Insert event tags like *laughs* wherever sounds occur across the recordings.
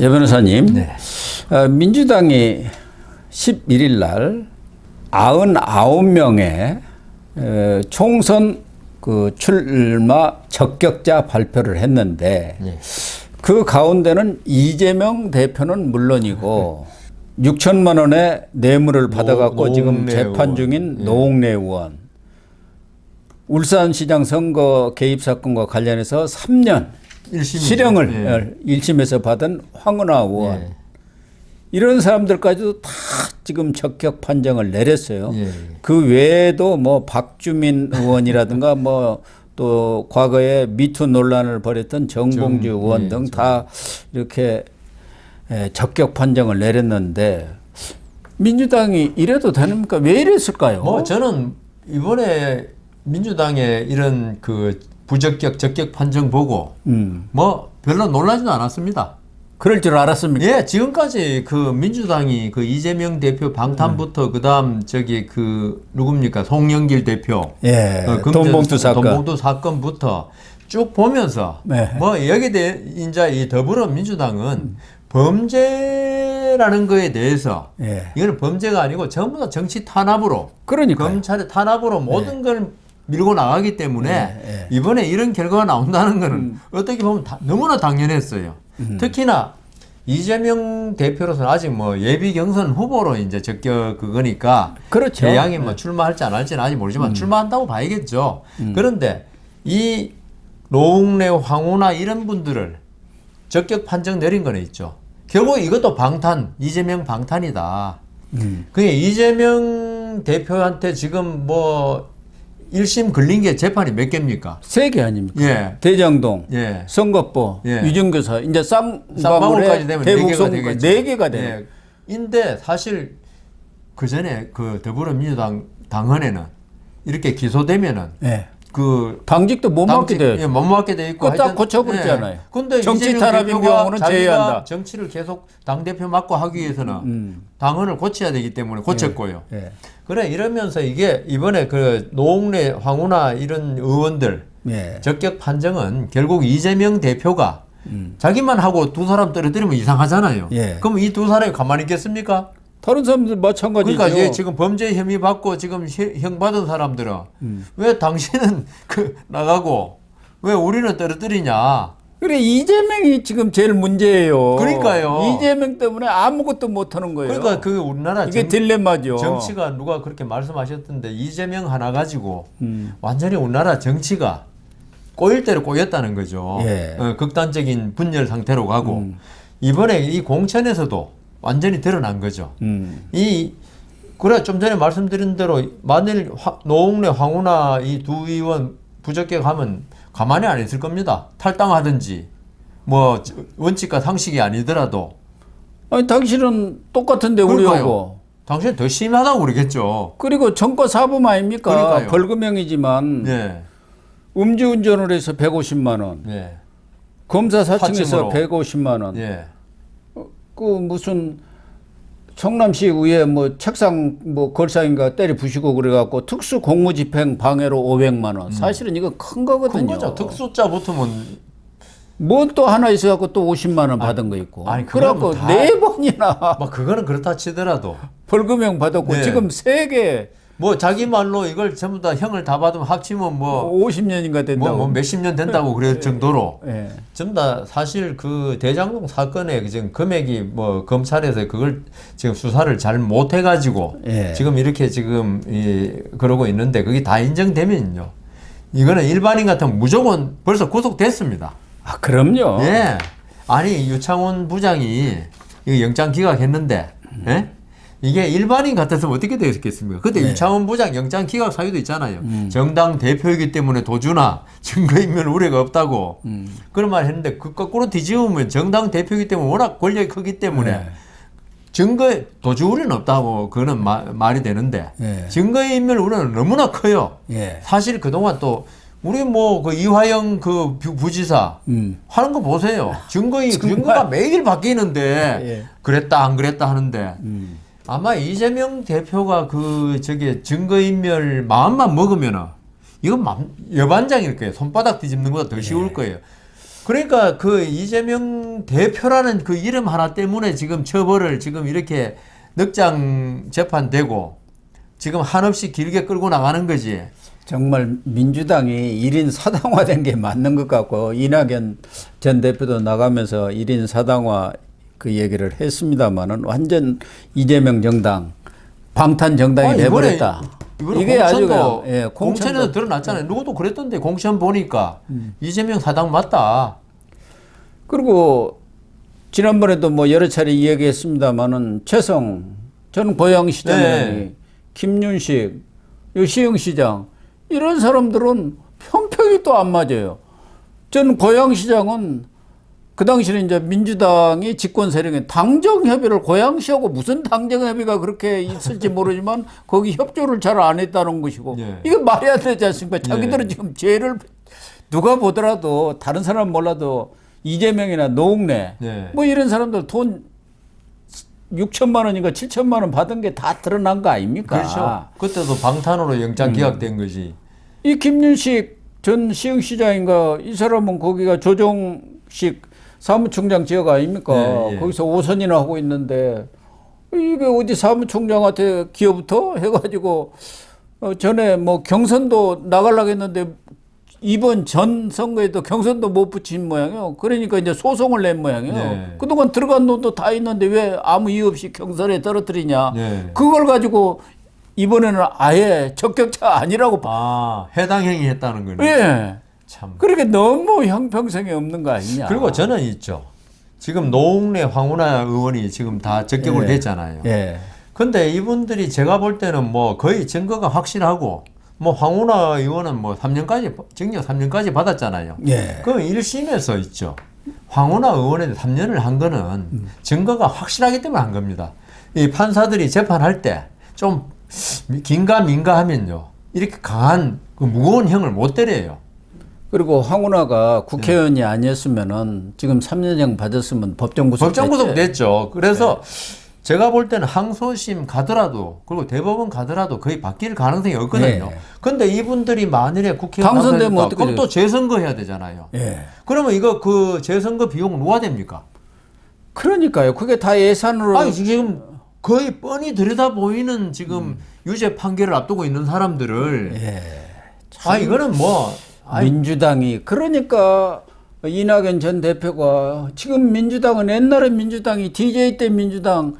예 변호사님, 네. 어, 민주당이 11일 날 99명의 어, 총선 그 출마 적격자 발표를 했는데 네. 그 가운데는 이재명 대표는 물론이고 *laughs* 6천만 원의 뇌물을 받아갖고 지금 재판 의원. 중인 예. 노웅래 의원 울산시장 선거 개입 사건과 관련해서 3년 일심이죠. 실형을 예. 어, 1심에서 받은 황운하 의원 예. 이런 사람들까지도 다 지금 적격 판정을 내렸어요. 예. 그 외에도 뭐 박주민 의원이라든가 뭐 또 과거에 미투 논란을 벌였던 정봉주 정- 의원 예, 등다 이렇게 에, 적격 판정을 내렸는데 민주당이 이래도 되는가? 왜 이랬을까요? 뭐 저는 이번에 민주당의 이런 그 부적격 적격 판정 보고 음, 뭐 별로 놀라지도 않았습니다. 그럴 줄 알았습니까? 예, 지금까지 그 민주당이 그 이재명 대표 방탄부터 그다음 저기 그 누굽니까 송영길 대표 예, 어, 금전- 돈봉투 사건. 돈봉투 사건부터 쭉 보면서 네. 뭐 여기에 대해 이제 이 더불어민주당은 범죄라는 거에 대해서 예. 이거는 범죄가 아니고 전부 다 정치 탄압으로 그러니까요. 검찰의 탄압으로 모든 걸 밀고 나가기 때문에 네, 네. 이번에 이런 결과가 나온다는 거는 어떻게 보면 다- 너무나 당연했어요. 특히나 이재명 대표로서는 아직 뭐 예비 경선 후보로 이제 적격 그거니까 그렇죠. 대양이 뭐 출마할지 안 할지는 아직 모르지만 출마한다고 봐야겠죠. 그런데 이 노웅래, 황우나 이런 분들을 적격 판정 내린 거는 있죠. 결국 이것도 방탄, 이재명 방탄이다. 음. 그게 이재명 대표한테 지금 뭐 1심 걸린 게 재판이 몇 개입니까? 세 개 아닙니까? 예. 대장동, 예. 선거법, 예. 유증교사, 이제 쌍방울까지 되면 대북 네 개가 선거까지 되겠죠. 네 개가 되네. 예. 인데 사실 그 전에 그 더불어민주당 당헌에는 이렇게 기소되면은 예. 그 당직도 못 맡게 돼. 예, 못 맡게 돼 있고 그거 딱 하여튼, 고쳐버렸잖아요. 예. 근데 정치 탄압인 경우는 제외한다. 정치를 계속 당 대표 맡고 하기 위해서는 음. 당헌을 고쳐야 되기 때문에 고쳤고요. 예. 그래 이러면서 이게 이번에 그 노웅래, 황운하 이런 의원들 예. 적격 판정은 결국 이재명 대표가 음. 자기만 하고 두 사람 떨어뜨리면 이상하잖아요. 예. 그럼 이 두 사람이 가만히 있겠습니까? 다른 사람들 마찬가지죠. 그러니까 이제 지금 범죄 혐의 받고 지금 시- 형 받은 사람들은 음. 왜 당신은 *laughs* 그 나가고 왜 우리는 떨어뜨리냐? 그래 이재명이 지금 제일 문제예요. 그러니까요. 이재명 때문에 아무것도 못 하는 거예요. 그러니까 그 우리나라 이게 정, 딜레마죠. 정치가 누가 그렇게 말씀하셨던데 이재명 하나 가지고 음. 완전히 우리나라 정치가 꼬일 대로 꼬였다는 거죠. 예. 어, 극단적인 분열 상태로 가고 음. 이번에 이 공천에서도 완전히 드러난 거죠. 음. 이 그래 좀 전에 말씀드린 대로 만일 화, 노웅래 황운하 이두 의원 부적격하면 가만히 안 있을 겁니다. 탈당하든지 뭐 원칙과 상식이 아니더라도 아니 당신은 똑같은데. 우리하고. 당신 더 심하다고 그러겠죠. 그리고 정과 사범 아닙니까? 그러니까요. 벌금형이지만 네, 음주운전을 해서 150만 원, 네, 검사 사칭으로. 150만 원, 예, 그 무슨 성남시 위에 뭐 책상 뭐 걸상인가 때려 부시고 그래갖고 특수 공무집행 방해로 500만 원. 사실은 이거 큰 거거든요. 큰 거죠. 특수자 붙으면 뭐또 하나 있어갖고 또 50만 원 받은 거 있고. 아니, 그거는 그래갖고 다- 네 번이나 뭐 그거는 그렇다 치더라도 벌금형 받았고 네. 지금 세 개 뭐 자기 말로 이걸 전부 다 형을 다 받으면 합치면 뭐 50년인가 된다고. 뭐, 뭐 몇십 년 된다고 그럴 정도로 예. 전부 다 사실 그 대장동 사건의 지금 금액이 뭐 검찰에서 그걸 지금 수사를 잘 못 해가지고 예. 지금 이렇게 지금 이 그러고 있는데 그게 다 인정되면요 이거는 일반인 같으면 무조건 벌써 구속됐습니다. 아 그럼요. 예. 아니 유창훈 부장이 이거 영장 기각했는데 예? 이게 일반인 같았으면 어떻게 되겠습니까? 근데 네. 유창훈 부장 영장 기각 사유도 있잖아요. 음. 정당 대표이기 때문에 도주나 증거인멸 우려가 없다고 음. 그런 말 했는데 그 거꾸로 뒤집으면 정당 대표이기 때문에 워낙 권력이 크기 때문에 네. 증거 도주 우려는 없다고 그거는 마- 말이 되는데 네. 증거인멸 우려는 너무나 커요. 예. 사실 그동안 또 우리 뭐 그 이화영 그 부- 부지사 음. 하는 거 보세요. 증거이. 증거가 매일 바뀌는데 예. 그랬다 안 그랬다 하는데 음. 아마 이재명 대표가 그 저기 증거인멸 마음만 먹으면은 이건 맘- 여반장일 거예요. 손바닥 뒤집는 것보다 더 쉬울 거예요. 그러니까 그 이재명 대표라는 그 이름 하나 때문에 지금 처벌을 지금 이렇게 넉장 재판되고 지금 한없이 길게 끌고 나가는 거지. 정말 민주당이 1인 사당화된 게 맞는 것 같고 이낙연 전 대표도 나가면서 1인 사당화 그 얘기를 했습니다마는 완전 이재명 정당 방탄 정당이 아니, 돼버렸다. 이번에 이게 아주 공천도 예, 공천 에서 공천도 드러났잖아요. 누구도 그랬던데 공천 보니까 음. 이재명 사당 맞다. 그리고 지난번에도 뭐 여러 차례 이야기했습니다마는 최성 저는 고양시장이 네. 김윤식 요 시흥시장 이런 사람들은 평평이 또 안 맞아요. 저는 고양시장은 그 당시는 이제 민주당이 집권 세력에 당정 협의를 고양시하고 무슨 당정 협의가 그렇게 있을지 모르지만 *laughs* 거기 협조를 잘 안 했다는 것이고 예. 이게 말이 안 되지 않습니까? 자기들은 예. 지금 죄를 누가 보더라도 다른 사람 몰라도 이재명이나 노웅래 예. 뭐 이런 사람들 돈 6천만 원인가 7천만 원 받은 게 다 드러난 거 아닙니까? 그렇죠. 그때도 방탄으로 영장 음. 기각된 거지. 이 김윤식 전 시흥시장인가 이 사람은 거기가 조정식 사무총장 지역 아닙니까? 예, 예. 거기서 5선이나 하고 있는데 이게 어디 사무총장한테 기어부터 해가지고 어, 전에 뭐 경선도 나가려고 했는데 이번 전 선거에도 경선도 못 붙인 모양이에요. 그러니까 이제 소송을 낸 모양이에요. 네. 그동안 들어간 돈도 다 있는데 왜 아무 이유 없이 경선에 떨어뜨리냐. 네. 그걸 가지고 이번에는 아예 적격자 아니라고 봐. 아 해당 행위 했다는 거네. 예. 참. 그렇게 너무 형평성이 없는 거 아니냐. 그리고 저는 있죠. 지금 노웅래 황운하 의원이 지금 다 적격을 예. 됐잖아요. 예. 근데 이분들이 제가 볼 때는 뭐 거의 증거가 확실하고 뭐 황운하 의원은 뭐 3년까지 징역 3년까지 받았잖아요. 예. 그럼 1심에서 있죠. 황운하 의원한테 3년을 한 거는 증거가 확실하기 때문에 한 겁니다. 이 판사들이 재판할 때 좀 긴가 민가 하면요. 이렇게 강한 그 무거운 형을 못 때려요. 그리고 황운하가 국회의원이 네. 아니었으면은 지금 3년형 받았으면 법정 구속 법정 구속. 됐죠. 그래서 제가 볼 때는 항소심 가더라도 그리고 대법원 가더라도 거의 바뀔 가능성이 없거든요. 네. 근데 이분들이 만일에 국회의원 당선되면 어떻게 그럼 또 재선거 해야 되잖아요. 예. 그러면 이거 그 재선거 비용 누가 됩니까? 그러니까요. 그게 다 예산으로 아니 지금 거의 뻔히 들여다 보이는 지금 음. 유죄 판결을 앞두고 있는 사람들을 예. 아 이거는 뭐 아이, 민주당이 그러니까 이낙연 전 대표가 지금 민주당은 옛날에 민주당이 DJ 때 민주당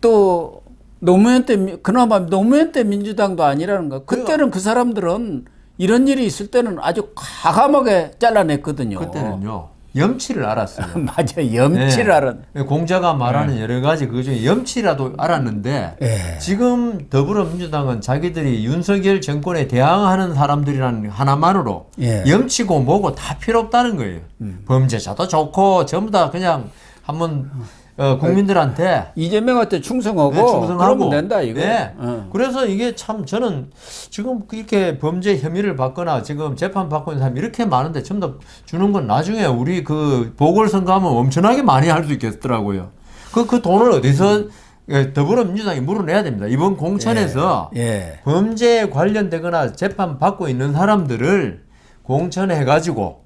또 노무현 때 미- 그나마 노무현 때 민주당도 아니라는 거. 그때는 그 사람들은 이런 일이 있을 때는 아주 과감하게 잘라냈거든요. 그때는요 염치를 알았어요. *laughs* 맞아 염치를 네. 알았. 공자가 말하는 여러 가지 그 중에 염치라도 알았는데 예. 지금 더불어민주당은 자기들이 윤석열 정권에 대항하는 사람들이라는 하나만으로 예. 염치고 뭐고 다 필요 없다는 거예요. 범죄자도 좋고 전부 다 그냥 한번 어, 국민들한테 이재명한테 충성하고, 네, 충성하고 그러면 된다 이거. 네. 어. 그래서 이게 참 저는 지금 이렇게 범죄 혐의를 받거나 지금 재판 받고 있는 사람이 이렇게 많은데 전부 다 주는 건 나중에 우리 그 보궐선거 하면 엄청나게 많이 할 수 있겠더라고요. 그, 그 돈을 어디서 예, 더불어민주당이 물어내야 됩니다. 이번 공천에서 예. 범죄에 관련되거나 재판 받고 있는 사람들을 공천해 가지고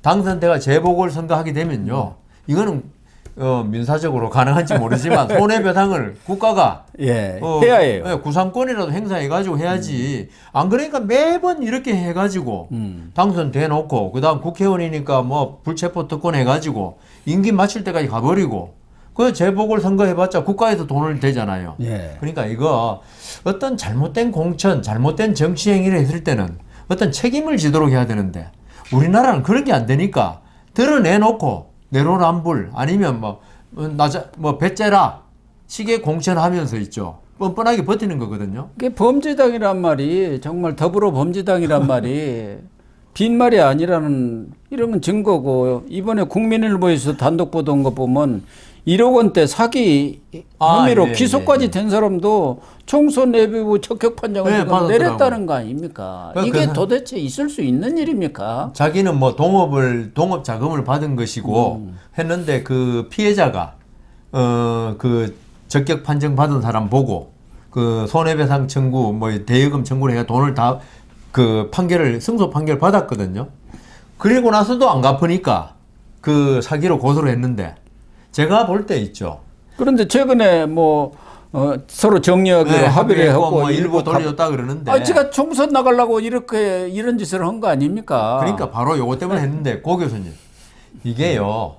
당선돼가 재보궐 선거 하게 되면요. 이거는 어, 민사적으로 가능한지 모르지만 *laughs* 손해배상을 국가가 예. 어, 해야 해요. 예, 구상권이라도 행사해가지고 해야지. 안 그러니까 매번 이렇게 해가지고 음. 당선돼 놓고 그다음 국회의원이니까 뭐 불체포 특권 해가지고 임기 마칠 때까지 가버리고 그 재보궐 선거 해봤자 국가에서 돈을 대잖아요. 예. 그러니까 이거 어떤 잘못된 공천, 잘못된 정치 행위를 했을 때는 어떤 책임을 지도록 해야 되는데 우리나라는 그런 게 안 되니까 드러내놓고 내로남불 아니면 뭐 어, 나자 뭐 배째라 시계 공천하면서 있죠. 뻔뻔하게 버티는 거거든요. 그게 범죄당이란 말이 정말 더불어 범죄당이란 말이 빈말이 아니라는 이런 증거고 이번에 국민일보에서 단독 보도한 거 보면 1억 원대 사기 아, 혐의로 예, 기소까지 예, 예. 된 사람도 총선 내부 적격 판정을 네. 내렸다는 거 아닙니까? 그- 이게 그- 도대체 있을 수 있는 일입니까? 자기는 뭐 동업을 동업 자금을 받은 것이고 음. 했는데 그 피해자가 어 그 적격 판정 받은 사람 보고 그 손해배상 청구 뭐 대여금 청구를 해가 돈을 다 그 판결을 승소 판결 받았거든요. 그리고 나서도 안 갚으니까 그 사기로 고소를 했는데 제가 볼 때 있죠. 그런데 최근에 뭐 어, 서로 정리하기로 네, 합의를 하고 뭐 일부 가- 돌려줬다 그러는데. 아, 제가 총선 나가려고 이렇게 이런 짓을 한 거 아닙니까? 그러니까 바로 요거 때문에 했는데 고 교수님 이게요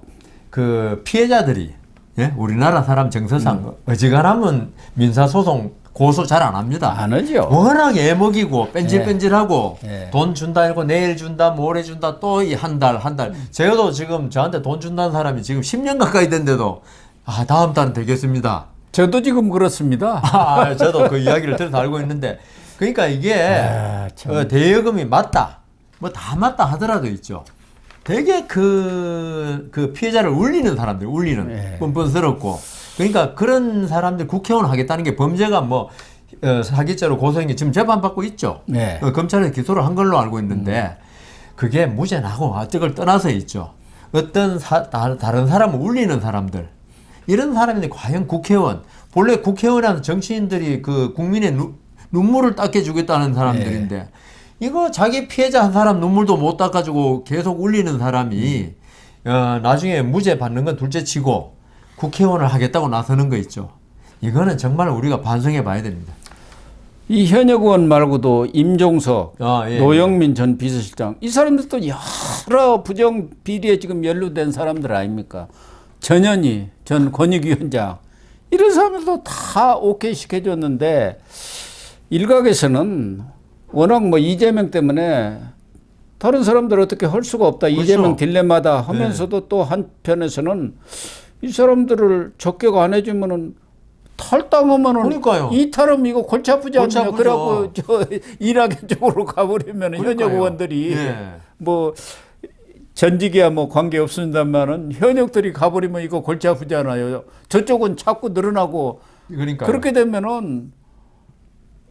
그 피해자들이 예? 우리나라 사람 정서상 어지간하면 민사 소송 고소 잘 안 합니다. 안 하죠. 워낙 애먹이고 뺀질뺀질하고 예. 돈 준다 이고 내일 준다 모레 준다 또 이 한 달 한 달 제가도 지금 저한테 돈 준다는 사람이 지금 10년 가까이 된데도 아 다음 달은 되겠습니다. 저도 지금 그렇습니다. *laughs* 아, 저도 그 이야기를 들어서 알고 있는데 그러니까 이게 아, 참. 어, 대여금이 맞다 뭐 다 맞다 하더라도 있죠 되게 그, 그 피해자를 울리는 사람들 울리는 네. 뻔뻔스럽고 그러니까 그런 사람들 국회의원 하겠다는 게 범죄가 뭐 어, 사기죄로 고소한 게 지금 재판받고 있죠. 네. 어, 검찰에서 기소를 한 걸로 알고 있는데 그게 무죄나고 어쩔 떠나서 있죠. 어떤 사, 다, 다른 사람을 울리는 사람들. 이런 사람이 과연 국회의원 본래 국회의원이라는 정치인들이 그 국민의 누- 눈물을 닦여주겠다는 사람들인데 이거 자기 피해자 한 사람 눈물도 못 닦아주고 계속 울리는 사람이 어, 나중에 무죄 받는 건 둘째치고 국회의원을 하겠다고 나서는 거 있죠. 이거는 정말 우리가 반성해 봐야 됩니다. 이 현역 의원 말고도 임종석, 아, 예. 노영민 전 비서실장 이 사람들도 여러 부정 비리에 지금 연루된 사람들 아닙니까? 전현희 전 권익위원장 이런 사람들도 다 오케이 시켜줬는데 일각에서는 워낙 뭐 이재명 때문에 다른 사람들 어떻게 할 수가 없다 그렇죠. 이재명 딜레마다 하면서도 또 한편에서는 이 사람들을 적격 안 해주면은 탈당하면은 그러니까요. 이탈하면 이거 골치 아프지 골치 않냐. 그래갖고 저 *laughs* 일하기 쪽으로 가버리면 현역. 의원들이 예. 뭐 전직이야 뭐 관계 없습니다만은 현역들이 가버리면 이거 골치 아프잖아요. 저쪽은 자꾸 늘어나고 그러니까 그렇게 되면은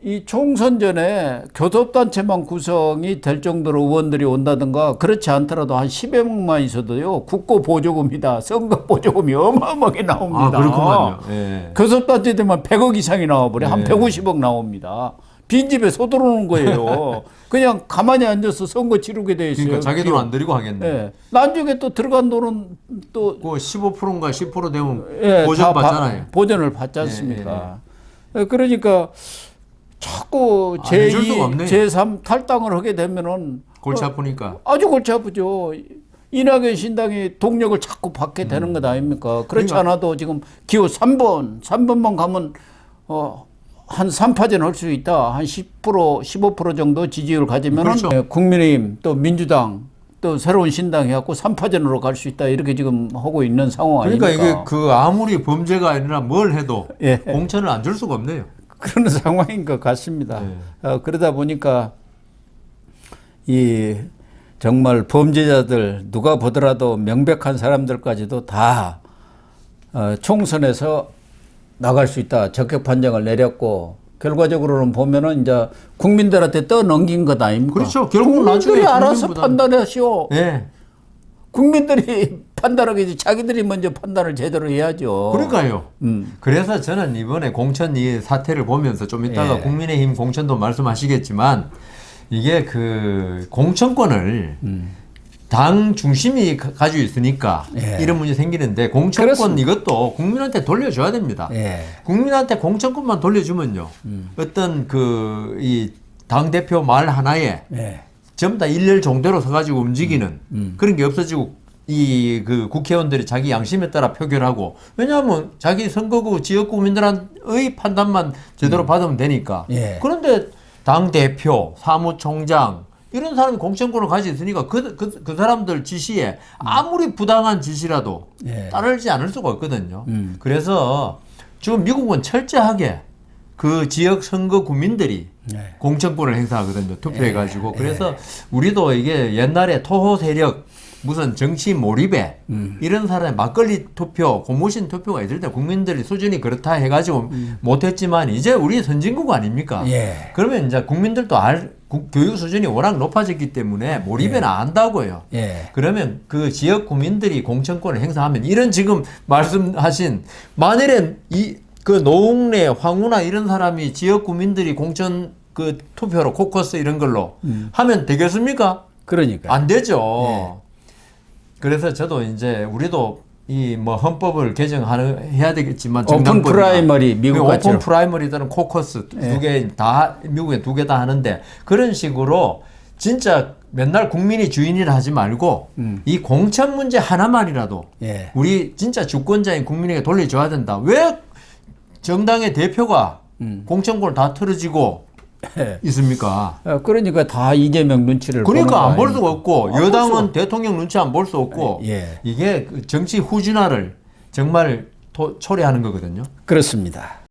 이 총선 전에 교섭단체만 구성이 될 정도로 의원들이 온다든가 그렇지 않더라도 한 10여 명만 있어도요 국고 보조금이다 선거 보조금이 어마어마하게 나옵니다. 아 그렇구만요. 예. 교섭단체 되면 100억 이상이 나와버려 한 네. 150억 나옵니다. 빈집에 소 들어오는 거예요. *laughs* 그냥 가만히 앉아서 선거 치르게 돼 있어요. 그러니까 자기 돈 안 들이고 하겠네. 예. 나중에 또 들어간 돈은 또 그 15%인가 10% 되면 예, 보전 받잖아요. 보전을 받지 않습니까? 예, 그러니까 자꾸 안 해줄 수가 제2, 없네. 제3 탈당을 하게 되면은 골치 아프니까. 아주 골치 아프죠. 이낙연 신당이 동력을 자꾸 받게 되는 것 아닙니까? 그렇지 그러니까- 않아도 지금 기호 3번, 3번만 가면 어, 한 3파전 할 수 있다. 한 10%, 15% 정도 지지율 가지면 그렇죠. 은 국민의힘 또 민주당 또 새로운 신당 해갖고 3파전으로 갈 수 있다. 이렇게 지금 하고 있는 상황 그러니까 아닙니까? 이게 그 아무리 범죄가 아니라 뭘 해도 예. 공천을 안 줄 수가 없네요. 그런 *laughs* 상황인 것 같습니다. 네. 어, 그러다 보니까 이 정말 범죄자들 누가 보더라도 명백한 사람들까지도 다 어, 총선에서 나갈 수 있다 적격 판정을 내렸고 결과적으로는 보면은 이제 국민들한테 떠넘긴 것 아닙니까? 그렇죠. 결국은 나중에 국민들이 알아서 국민보다는- 판단하시오. 예. 국민들이 *laughs* 판단하기 자기들이 먼저 판단을 제대로 해야죠. 그러니까요. 음. 그래서 저는 이번에 공천 이 사태를 보면서 좀 이따가 예. 국민의힘 공천도 말씀하시겠지만 이게 그 공천권을 음. 당 중심이 가- 가지고 있으니까 예. 이런 문제 생기는데 공천권 그렇습니다. 이것도 국민한테 돌려줘야 됩니다. 예. 국민한테 공천권만 돌려주면요. 음. 어떤 그 이 당 대표 말 하나에 예. 전부 다 일렬 종대로 서가지고 움직이는 음. 그런 게 없어지고 이 그 국회의원들이 자기 양심에 따라 표결하고 왜냐하면 자기 선거구 지역 구민들의 판단만 제대로 받으면 되니까 음. 예. 그런데 당 대표 사무총장 이런 사람이 공천권을 가지고 있으니까 그, 그, 그 사람들 지시에 아무리 부당한 지시라도 예. 따르지 않을 수가 없거든요. 음. 그래서 지금 미국은 철저하게 그 지역 선거 구민들이 네. 공천권을 행사하거든요. 예. 투표해가지고. 그래서 우리도 이게 옛날에 토호 세력 무슨 정치 몰입에 음. 이런 사람의 막걸리 투표, 고무신 투표가 있을 때 국민들이 수준이 그렇다 해가지고 못했지만 이제 우리 선진국 아닙니까? 음. 예. 그러면 이제 국민들도 알, 국- 교육 수준이 워낙 높아졌기 때문에 몰입에는 안다고요. 예. 그러면 그 지역 구민들이 공천권을 행사하면 이런 지금 말씀하신 만일에 이 그 노웅래 황우나 이런 사람이 지역 구민들이 공천 그 투표로 코커스 이런 걸로 하면 되겠습니까? 그러니까. 안 되죠. 그래서 저도 이제 우리도 이 뭐 헌법을 개정하는 해야 되겠지만 오픈 프라이머리 미국 그 같죠. 오픈 프라이머리들은 코커스 예. 두개다 미국에 두 개 다 하는데 그런 식으로 진짜 맨날 국민이 주인이라 하지 말고 음. 이 공천 문제 하나만이라도 예. 우리 진짜 주권자인 국민에게 돌려줘야 된다. 왜 정당의 대표가 음. 공천권을 다 틀어지고 예. 있습니까? 어, 그러니까 다 이재명 눈치를 그러니까 안 볼 수가 없고 안볼 여당은 수가 대통령 눈치 안 볼 수 없고 예. 이게 그 정치 후진화를 정말 토- 초래하는 거거든요. 그렇습니다.